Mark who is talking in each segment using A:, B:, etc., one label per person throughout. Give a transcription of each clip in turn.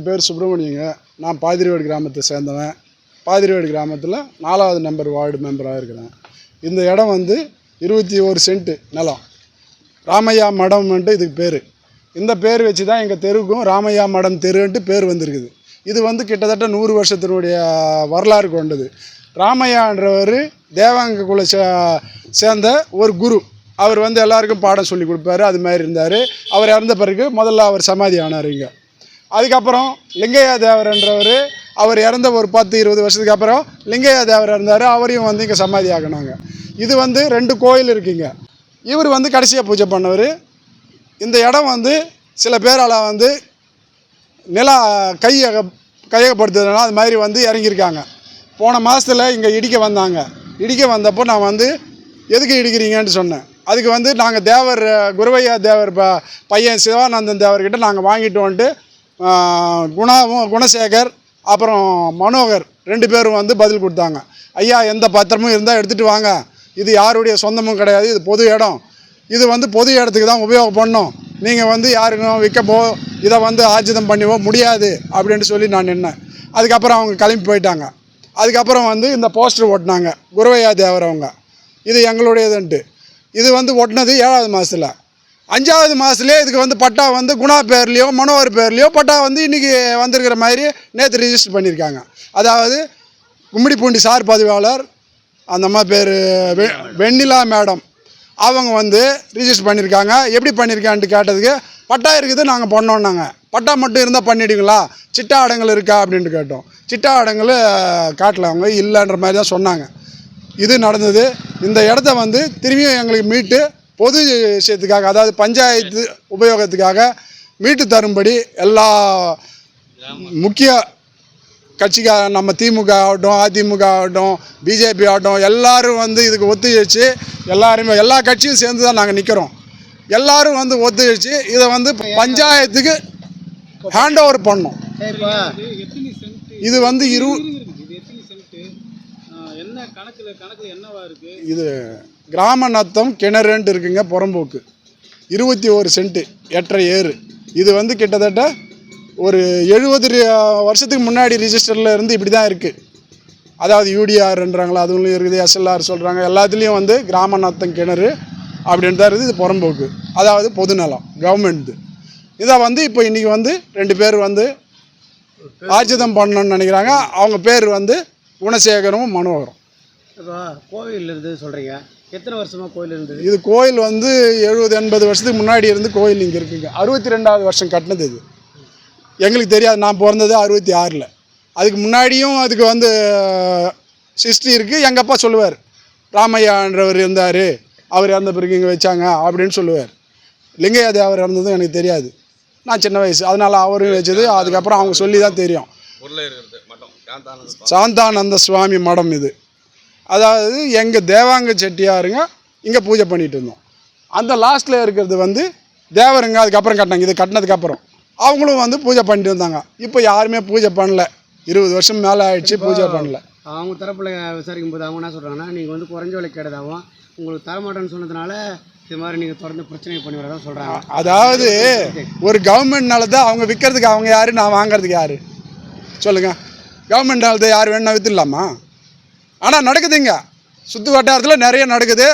A: என் பேர் சுப்பிரமணியங்க. நான் பாதிரிவேடு கிராமத்தை சேர்ந்தவன். பாதிரிவேடு கிராமத்தில் நாலாவது நம்பர் வார்டு மெம்பராக இருக்கிறேன். இந்த இடம் வந்து இருபத்தி ஒரு சென்ட்டு நிலம். ராமையா மடம்ன்ட்டு இதுக்கு பேர். இந்த பேர் வச்சு தான் எங்கள் தெருவுக்கும் ராமையா மடம் தெருன்ட்டு பேர் வந்திருக்குது. இது வந்து கிட்டத்தட்ட நூறு வருஷத்தினுடைய வரலாறு கொண்டது. ராமையான்றவர் தேவாங்க குல சே சேர்ந்த ஒரு குரு. அவர் வந்து எல்லாருக்கும் பாடம் சொல்லி கொடுப்பாரு. அது மாதிரி இருந்தார். அவர் இறந்த பிறகு முதல்ல அவர் சமாதி ஆனார் இங்கே. அதுக்கப்புறம் லிங்கையா தேவர்ன்றவர் அவர் இறந்த ஒரு பத்து இருபது வருஷத்துக்கு அப்புறம் லிங்கையா தேவர் இருந்தார். அவரையும் வந்து இங்கே சமாதி ஆக்கினாங்க இது வந்து ரெண்டு கோயில் இருக்குங்க. இவர் வந்து கடைசியாக பூஜை பண்ணவர். இந்த இடம் வந்து சில பேரால் வந்து நிலா கையக கையகப்படுத்துறதுனால அது மாதிரி வந்து இறங்கியிருக்காங்க. போன மாதத்தில் இங்கே இடிக்க வந்தாங்க. இடிக்க வந்தப்போ நான் வந்து எதுக்கு இடிக்கிறீங்கன்னு சொன்னேன். அதுக்கு வந்து நாங்கள் தேவர் குருவையா தேவர் ப பையன் சிவானந்தன் தேவர்கிட்ட நாங்கள் வாங்கிட்டு வந்துட்டு குணாவும் குணசேகர் அப்புறம் மனோகர் ரெண்டு பேரும் வந்து பதில் கொடுத்தாங்க. ஐயா எந்த பத்திரமும் இருந்தால் எடுத்துகிட்டு வாங்க. இது யாருடைய சொந்தமும் கிடையாது இது பொது இடம். இது வந்து பொது இடத்துக்கு தான் உபயோகப்படணும் நீங்கள் வந்து யாருக்கும் விற்கப்போ இதை வந்து ஆஜிதம் பண்ணிவோ முடியாது அப்படின்னு சொல்லி நான் நின்னேன். அதுக்கப்புறம் அவங்க கிளம்பி போயிட்டாங்க. அதுக்கப்புறம் வந்து இந்த போஸ்டர் ஓட்டினாங்க குருவையா தேவர் அவங்க. இது எங்களுடையதுன்ட்டு. இது வந்து ஒட்டினது ஏழாவது மாதத்தில் அஞ்சாவது மாதத்துலேயே இதுக்கு வந்து பட்டா வந்து குணா பேர்லேயோ மனோகர் பேர்லேயோ பட்டா வந்து இன்றைக்கி வந்திருக்கிற மாதிரி நேற்று ரிஜிஸ்டர் பண்ணியிருக்காங்க. அதாவது கும்மிடிப்பூண்டி சார் பதிவாளர் அந்த அம்மா பேர் வெண்ணிலா மேடம் அவங்க வந்து ரிஜிஸ்டர் பண்ணியிருக்காங்க. எப்படி பண்ணியிருக்கான்ட்டு கேட்டதுக்கு பட்டா இருக்குது நாங்கள் பண்ணோன்னாங்க. பட்டா மட்டும் இருந்தால் பண்ணிடுங்களா சிட்டா அடங்கல் இருக்கா? அப்படின்ட்டு கேட்டோம். சிட்டா அடங்கல் காட்டல அவங்க இல்லைன்ற மாதிரி தான் சொன்னாங்க. இது நடந்தது. இந்த இடத்த வந்து திரும்பியும் எங்களுக்கு மீட்டு பொது விஷயத்துக்காக அதாவது பஞ்சாயத்து உபயோகத்துக்காக மீட்டு தரும்படி எல்லா முக்கிய கட்சிக்கார நம்ம திமுக ஆகட்டும் அதிமுக ஆகட்டும் பிஜேபி ஆகட்டும் எல்லாரும் வந்து இதுக்கு ஒத்துழைச்சு எல்லாருமே எல்லா கட்சியும் சேர்ந்து தான் நாங்கள் நிற்கிறோம் எல்லாரும் வந்து ஒத்துழைச்சு இதை வந்து பஞ்சாயத்துக்கு ஹேண்ட் ஓவர் பண்ணோம். இது வந்து இரு
B: இது
A: கிராம நத்தம் கிணறுன்ட்டு இருக்குங்க புறம்போக்கு. இருபத்தி ஒரு சென்ட்டு எட்டரை ஏறு. இது வந்து கிட்டத்தட்ட ஒரு எழுபது வருஷத்துக்கு முன்னாடி ரிஜிஸ்டரில் இருந்து இப்படி தான் இருக்குது அதாவது யூடிஆர்ன்றாங்களா அதுவும் இருக்குது எஸ்எல்ஆர் சொல்கிறாங்க எல்லாத்துலேயும் வந்து கிராம நத்தம் கிணறு அப்படின்ட்டு தான் இருக்குது இது புறம்போக்கு. அதாவது பொது நிலம் கவர்மெண்ட்டு. இதை வந்து இப்போ இன்றைக்கி வந்து ரெண்டு பேர் வந்து ஆர்ஜிதம் பண்ணணும்னு நினைக்கிறாங்க. அவங்க பேர் வந்து குணசேகரமும் மனோகரம்.
C: இப்போ கோவிலிருந்து சொல்கிறீங்க எத்தனை வருஷமா கோயில் இருந்தது?
A: இது கோயில் வந்து எழுபது எண்பது வருஷத்துக்கு முன்னாடி இருந்து கோயில் இங்கே இருக்குங்க. அறுபத்தி ரெண்டாவது வருஷம் கட்டினது இது. எங்களுக்கு தெரியாது நான் பிறந்தது அறுபத்தி ஆறில். அதுக்கு முன்னாடியும் அதுக்கு வந்து ஹிஸ்ட்ரி இருக்குது எங்கள் அப்பா சொல்லுவார் ராமையான்றவர் இருந்தார். அவர் இறந்த பிறகு இங்கே வச்சாங்க அப்படின்னு சொல்லுவார். லிங்கையா தேவர் இறந்ததும் எனக்கு தெரியாது. நான் சின்ன வயசு அதனால் அவரும் வச்சது அதுக்கப்புறம் அவங்க சொல்லி தான் தெரியும்.
D: சாந்தானந்த சுவாமி
A: மடம் இது. அதாவது எங்கள் தேவாங்க செட்டியாருங்க இங்கே பூஜை பண்ணிட்டு இருந்தோம். அந்த லாஸ்ட்டில் இருக்கிறது வந்து தேவருங்க அதுக்கப்புறம் கட்டினாங்க. இது கட்டினதுக்கப்புறம் அவங்களும் வந்து பூஜை பண்ணிட்டு இருந்தாங்க. இப்போ யாருமே பூஜை பண்ணல. இருபது வருஷம் மேலே ஆயிடுச்சு பூஜை பண்ணல.
C: அவங்க தரப்புல விசாரிக்கும் போது அவங்க என்ன சொல்கிறாங்கன்னா நீங்கள் வந்து குறைஞ்ச விலை கேட்டதாகவும் உங்களுக்கு தரமாட்டேன்னு சொன்னதுனால இது மாதிரி நீங்கள் தொடர்ந்து பிரச்சனை பண்ணி வரதான் சொல்கிறாங்க
A: அதாவது ஒரு கவர்மெண்ட்னால தான் அவங்க விற்கிறதுக்கு அவங்க யார் நான் வாங்குறதுக்கு யார்? சொல்லுங்கள் கவர்மெண்ட்னால தான் யார் வேணா விற்றுலாமா ஆனால் நடக்குதுங்க. சுற்று வட்டாரத்தில் நிறைய நடக்குது.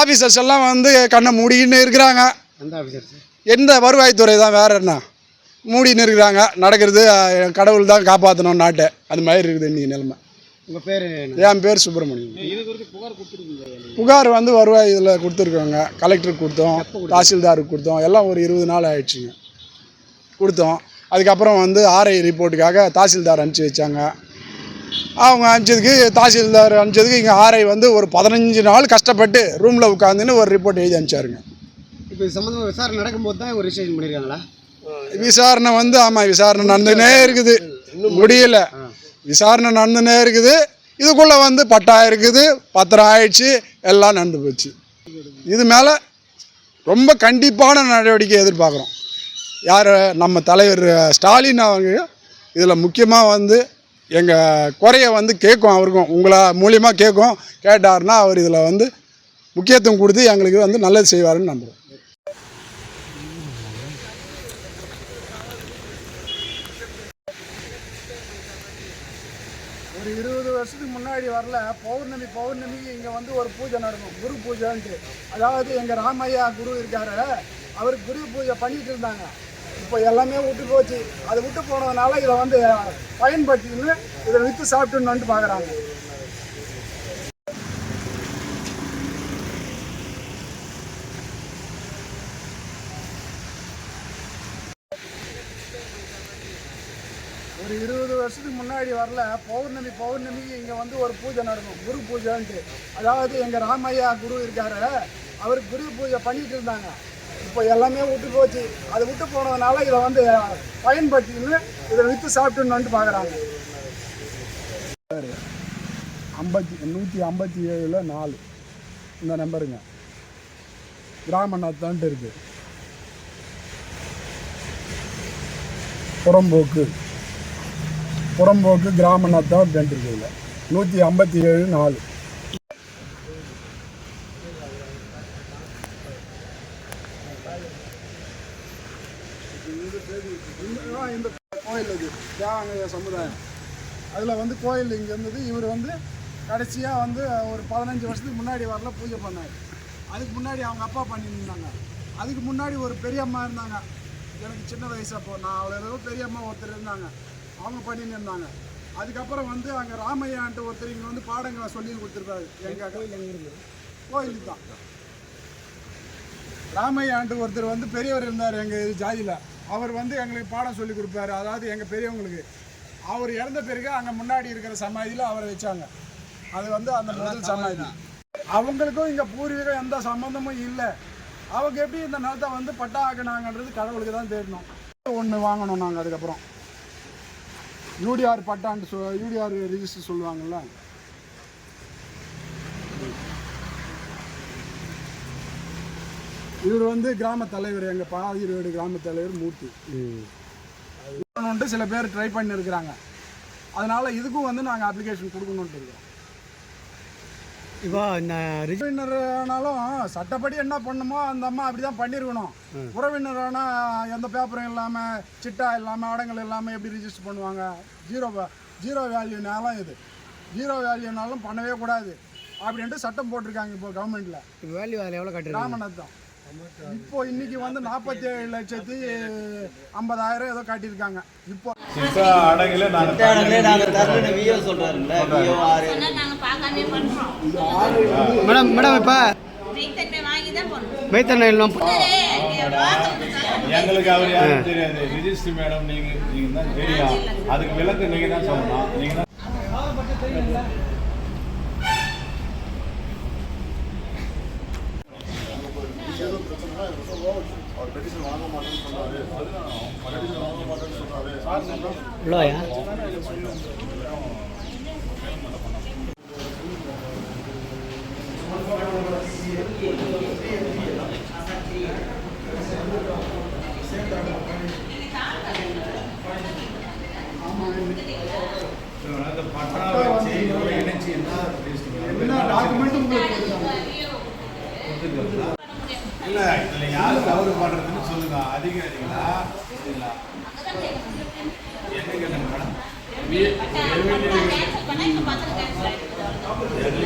A: ஆஃபீஸர்ஸ் எல்லாம் வந்து கண்ணை மூடின்னு இருக்கிறாங்க.
C: எந்த ஆஃபீஸர் சார்
A: எந்த வருவாய்த்துறை தான் வேற என்ன? மூடின்னு இருக்கிறாங்க. நடக்கிறது கடவுள் தான் காப்பாற்றணும் நாட்டை. அது மாதிரி இருக்குது இன்னைக்கு நிலைமை.
C: உங்கள் பேர்
A: என் பேர் சுப்பிரமணியம்.
B: புகார்
A: வந்து வருவாய் இதில் கொடுத்துருக்கோங்க. கலெக்டருக்கு கொடுத்தோம் தாசில்தாருக்கு கொடுத்தோம். எல்லாம் ஒரு இருபது நாள் ஆயிடுச்சுங்க. கொடுத்தோம். அதுக்கப்புறம் வந்து ஆர்ஐ ரிப்போர்ட்டுக்காக தாசில்தார் அனுப்பிச்சி வச்சாங்க. அவங்க அனுப்பிச்சதுக்கு தாசில்தார் அனுப்பிச்சதுக்கு இங்கே ஆர்ஐ வந்து ஒரு பதினஞ்சு நாள் கஷ்டப்பட்டு ரூமில் உட்காந்துன்னு ஒரு ரிப்போர்ட் எழுதி அனுப்பிச்சாருங்க.
C: இப்போ இது சம்மந்தமாக விசாரணை நடக்கும்போது தான் ஒரு ரிஜிஸ்ட்ரேஷன் பண்ணியிருக்காங்களா
A: விசாரணை வந்து ஆமாம் விசாரணை நடந்துனே இருக்குது. முடியல. விசாரணை நடந்துனே இருக்குது. இதுக்குள்ளே வந்து பட்டா இருக்குது பத்திரம் ஆயிடுச்சு எல்லாம் நடந்து போச்சு. இது மேலே ரொம்ப கண்டிப்பான நடவடிக்கை எதிர்பார்க்குறோம். யார் நம்ம தலைவர் ஸ்டாலின் அவங்க இதில் முக்கியமாக வந்து எங்கள் குறையை வந்து கேட்கும் அவருக்கும் உங்களை மூலியமாக கேட்கும். கேட்டார்னா அவர் இதில் வந்து முக்கியத்துவம் கொடுத்து எங்களுக்கு வந்து நல்லது செய்வாருன்னு நம்புகிறோம் ஒரு இருபது வருஷத்துக்கு முன்னாடி வரல பௌர்ணமி பௌர்ணமிக்கு இங்கே வந்து ஒரு பூஜை நடக்கும் குரு பூஜைன்ட்டு. அதாவது எங்கள் ராமையா குரு இருக்காரு அவர் குரு பூஜை பண்ணிகிட்டு இருந்தாங்க. இப்போ எல்லாமே விட்டு போச்சு. அது விட்டு போனதுனால இதை வந்து பயன்படுத்தின்னு இதை விற்று சாப்பிட்டுன்னு பார்க்குறாங்க. ஒரு இருபது வருஷத்துக்கு முன்னாடி வரல பௌர்ணமி பௌர்ணமிக்கு இங்கே வந்து ஒரு பூஜை நடக்கும் குரு பூஜைன்ட்டு. அதாவது எங்கள் ராமையா குரு இருக்காரு அவர் குரு பூஜை பண்ணிட்டு இருந்தாங்க. இப்போ எல்லாமே விட்டு போச்சு. அது விட்டு போனதுனால இதை வந்து பயன்படுத்தின்னு இதை விற்று சாப்பிட்டுன்னு பார்க்குறாங்க. ஐம்பத்தி நூற்றி ஐம்பத்தி ஏழில் நாலு. இந்த நம்பருங்க. கிராம இருக்குது புறம்போக்கு. புறம்போக்கு கிராம நத்தம் அப்படின்ட்டு இருக்குதுல நூற்றி ஐம்பத்தி ஏழு நாலு இந்த- இந்த கோயில் இது தியாகங்க சமுதாயம் அதில் வந்து கோயில் இங்கே இருந்தது. இவர் வந்து கடைசியாக வந்து ஒரு பதினஞ்சு வருஷத்துக்கு முன்னாடி வரல பூஜை பண்ணார். அதுக்கு முன்னாடி அவங்க அப்பா பண்ணியிருந்தாங்க. அதுக்கு முன்னாடி ஒரு பெரியம்மா இருந்தாங்க. எனக்கு சின்ன வயசு அப்போ. நான் அவ்வளோ ஏதோ பெரியம்மா ஒருத்தர் இருந்தாங்க. அவங்க பண்ணின்னு இருந்தாங்க அதுக்கப்புறம் வந்து அங்கே ராமையான்ட்டு ஒருத்தர் இங்கே வந்து பாடங்களை சொல்லி கொடுத்துருக்காரு. எங்கள் கோயில் கோயிலுக்கு தான். ராமையான்ட்டு ஒருத்தர் வந்து பெரியவர் இருந்தார் எங்கள் ஜாதியில். அவர் வந்து எங்களுக்கு பாடம் சொல்லி கொடுப்பாரு. அதாவது எங்கள் பெரியவங்களுக்கு. அவர் இறந்த பிறகு அங்கே முன்னாடி இருக்கிற சமாதியில் அவரை வச்சாங்க. அது வந்து அந்த முதல் சமாதி. அவங்களுக்கும் இங்கே பூர்வீகம் எந்த சம்மந்தமும் இல்லை. அவங்க எப்படி இந்த நிலத்தை வந்து பட்டா ஆக்கினாங்கன்றது கடவுளுக்கு தான் தெரியணும் ஒன்று வாங்கணும் நாங்கள் அதுக்கப்புறம். யூடிஆர் பட்டான்ட்டு சொ யூடிஆர் ரிஜிஸ்டர் சொல்லுவாங்கள்ல இவர் வந்து கிராம தலைவர் எங்கள் பாதிரோடு கிராம தலைவர் மூர்த்தி. கொடுக்கணுன்ட்டு சில பேர் ட்ரை பண்ணியிருக்கிறாங்க அதனால இதுக்கும் வந்து நாங்கள் அப்ளிகேஷன் கொடுக்கணுன்ட்டு இருக்கோம்
C: இப்போ இந்த ரிஜி
A: உறவினரானாலும் சட்டப்படி என்ன பண்ணுமோ அந்த அம்மா அப்படி தான் பண்ணியிருக்கணும் உறவினரானா எந்த பேப்பரும் இல்லாமல் சிட்டா இல்லாமல் அடங்கல் இல்லாமல் எப்படி ரிஜிஸ்டர் பண்ணுவாங்க? ஜீரோ ஜீரோ வேல்யூனாலும் இது. ஜீரோ வேல்யூனாலும் பண்ணவே கூடாது. அப்படின்ட்டு சட்டம் போட்டிருக்காங்க இப்போ கவர்மெண்ட்டில்
C: வேல்யூ அதில் எவ்வளோ கட்டுறீங்க
A: ராமநாதம் இப்போ இன்னைக்கு வந்து நாற்பத்தி ஏழு லட்சத்தி ஐம்பதாயிரம் ஏதோ காட்டியிருக்காங்க. இப்போ
E: சிட்டா அடங்கில நாங்க
F: சொன்னா நாங்க பார்க்காமலே பண்றோம்.
C: மேடம் மேடம் இப்போ
F: மெய்த்தன்மை
C: எல்லாம்
E: எங்களுக்கு அவர் யாரும் தெரியாது. ரிஜிஸ்டர் மேடம் நீங்க நீங்க தான் தெரியும் அதுக்கு விளக்கு நீங்க தான் சொல்லணும். நீங்க தான்
C: இவ்வளோயா
E: என்ன
A: டாக்குமெண்ட் உங்களுக்கு
E: இல்ல இதுல யாரு தவறு பண்றதுன்னு சொல்லுங்க. அதிகாரிகளா? இல்ல. என்ன கேளுங்க மேடம்?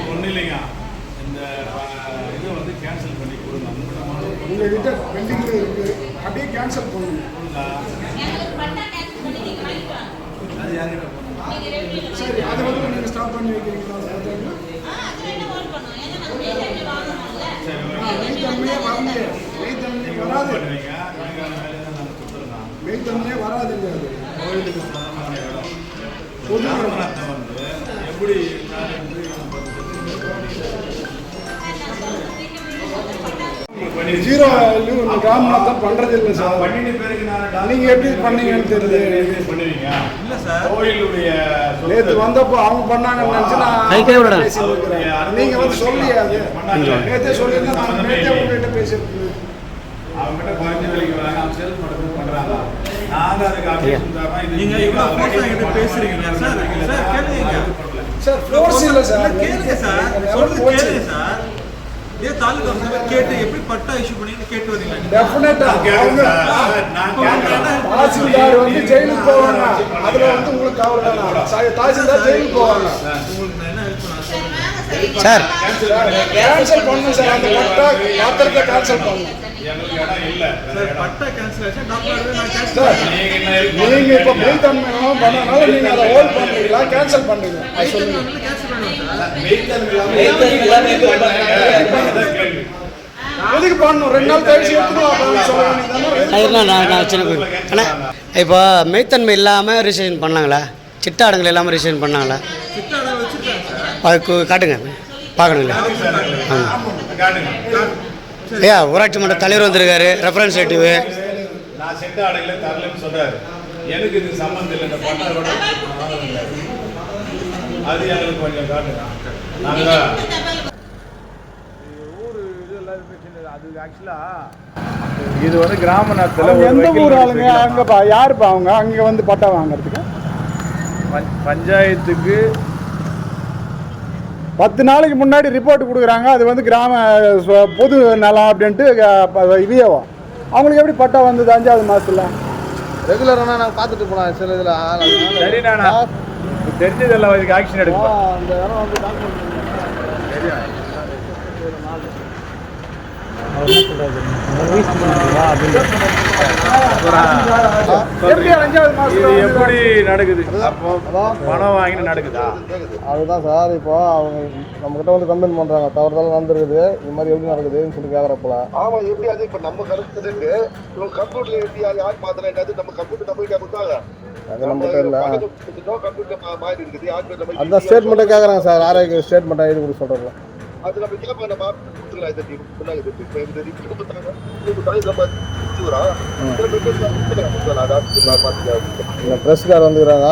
E: ஒன்றும் இல்லைங்க. இந்த இதை வந்து கேன்சல் பண்ணி கொடுங்க.
A: உங்ககிட்ட பெண்டிங்கில் இருக்கு. அப்படியே கேன்சல் பண்ணுங்க.
E: அது யார்கிட்ட
F: ரெவன்யூல
A: சரி அதை வந்து நீங்கள் ஸ்டாப் பண்ணி வைக்கிறீங்களா அதை பார்த்தாங்க
F: ஆ அது வேணா ஓன் பண்ணுவோம் ஏன்னா நாங்க மெய்த்தன்மை வாங்கணும்ல
A: மெய்த்தன்மையே வரலையே மெய்த்தன்மையே வராது
E: பண்ணுவீங்க நீங்க அந்த வேலையை தான் நாங்கள் கொடுத்துருந்தோம்
A: மெய்த்தன்மையே வராதுங்க அது.
E: கோயிலுக்கு எப்படி
A: ஜீரோ வேல்யூ கிராமநாதம் பண்ணுறது இல்லை சார்.
E: பண்ணின பிறகு
A: எப்படி பண்ணீங்கன்னு தெரியல.
E: பண்ணுவீங்க? இல்ல சார். கோயிலுடைய சொத்து.
A: நேற்று வந்தப்போ அவங்க பண்ணாங்கன்னு நினச்சி. நான் நீங்கள் வந்து சொல்லியே அது. நேற்றே சொல்லியிருந்தா நான் நேற்றே உங்ககிட்ட பேசியிருக்கேன்
E: அவங்க கிட்ட குறைஞ்ச விலைக்கு வராங்க அவங்க செல்ஃப் மட்டும் பண்றாங்க. நாங்க அதுக்கு அப்டேஷன் தரோம் இது
G: நீங்க இவ்வளவு close ஆ என்கிட்ட பேசுறீங்க. சார், சார், கேளுங்க.
A: சார் ஃபோர்ஸ் இல்லை சார்.
G: இல்ல, கேளுங்க சார். சொல்றது கேளுங்க சார். இதே தாலுகா கேட்டு எப்படி பட்டா இஷ்யூ பண்ணி கேட்டு வரீங்களா?
A: டெஃபினட்டா தாசில்தார் வந்து ஜெயிலுக்கு போவாங்க அதுல வந்து உங்களுக்கு கவலை தாசில்தார் ஜெயிலுக்கு போவாங்க
G: உங்களுக்கு நான் என்ன ஹெல்ப் பண்ணலாம்
C: சார்
A: கேன்சல் பண்ணணும். சார் அந்த பட்டா மாத்திரத்தை கேன்சல் பண்ணணும்.
E: எங்களுக்கு இடம் இல்லை.
G: சார் பட்டா கேன்சல் ஆச்சு டாக்டர் நான் கேன்சல்
A: சார்
E: நீங்க என்ன help
A: நீங்க இப்ப மெய்த்தன்மை பண்ணனால நீங்க அதை ஹோல்ட் பண்றீங்களா கேன்சல் பண்றீங்க எதுக்கு பண்ணணும்? ரெண்டு நாள் கழிச்சு எடுத்துக்கலாம்
C: இப்போ மெய்த்தன்மை இல்லாமல் ரிஜிஸ்ட்ரேஷன் பண்ணாங்களா? சிட்டாடங்கள் இல்லாமல் ரிஜிஸ்ட்ரேஷன் பண்ணாங்களா? அது காட்டுங்க. பார்க்கணுங்களா? ஆமாம்
E: காட்டுங்க.
C: ஐயா ஊராட்சி மன்ற தலைவர் வந்திருக்காரு ரெஃபரன்ஸ் ரேட்டிவ்
E: நான் செட்ட ஆடைகளை தரலன்னு சொல்றாரு. எனக்கு இது சம்மந்தம் இல்லை இந்த பட்டா கூட அது எங்களுக்கு கொஞ்சம் காட்டுங்க. நாங்கள் ஊர் இதெல்லாம் பிரச்சனை இல்லை. அது ஆக்சுவலா இது வந்து கிராம நேரத்தில்
A: எந்த ஊர் ஆளுங்க? அங்கப்பா யாருப்பா அவங்க? அங்க வந்து பட்டா வாங்குறதுக்கு?
E: பஞ்சாயத்துக்கு
A: பத்து நாளைக்கு முன்னாடி ரிப்போர்ட் கொடுக்குறாங்க. அது வந்து கிராம சு- பொது நலம் அப்படின்ட்டு விஏஓ. அவங்களுக்கு எப்படி பட்டா வந்தது அஞ்சாவது மாசத்துல?
H: ரெகுலராக நாங்கள் பார்த்துட்டு போனோம் சில இதில்.
E: சரி நானா தெரிஞ்சதெல்லாம் இதுக்கு ஆக்ஷன் எடுப்போம்
H: அந்த இடம் வந்து
A: எப்படி
E: இது நடக்குது? அப்போ பணம் வாங்கிட்டு நடக்குதா?
H: அதுதான் சார் இப்போ அவங்க நம்மக்கிட்ட வந்து கம்ப்ளைண்ட் பண்ணுறாங்க தவறுதலாக நடந்துருக்குது. இது மாதிரி எப்படி நடக்குதுன்னு சொல்லி கேட்குறப்பல
I: ஆமா எப்படி அது? இப்ப நம்ம கருத்துக்கு இவங்க கம்ப்யூட்டர்ல எப்படி யார் யார் என்னது? நம்ம கம்ப்யூட்டர் நம்மளுக்கு கொடுத்தாங்க.
H: அது நம்மகிட்ட இல்லை.
I: நம்ம
H: அந்த ஸ்டேட்மெண்ட்டை கேட்குறாங்க சார். ஆரோக்கிய ஸ்டேட்மெண்ட்டை எழுதி கொடுக்க சொல்கிறோம்ல
I: அது நம்ம பார்த்துக்கலாம்
H: இந்த ப்ரெஸ்கார் வந்துக்கிறாங்க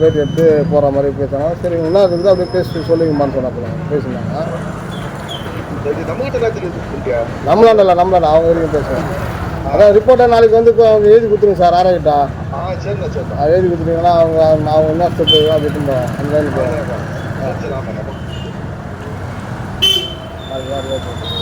H: பேட்டி எடுத்து போகிற மாதிரி பேசுகிறாங்க சரி என்ன இருக்குது? அப்படியே பேசி சொல்லிங்கம்மான்னு சொன்னாப்புல. பேசினாங்க. நம்மளாண்ட இல்லை நம்மளாண்ட. அவங்க வரைக்கும் பேசுவோம் அதான் ரிப்போர்ட்டை நாளைக்கு வந்து அவங்க எழுதி கொடுத்துருங்க சார் ஆரோக்கிட்டா
I: ஆ சரிண்ணா சரிண்ணா.
H: அது எழுதி கொடுத்துட்டீங்கன்னா அவங்க அவங்க என்ன ஸ்டெப் அப்படின்னு அந்த అది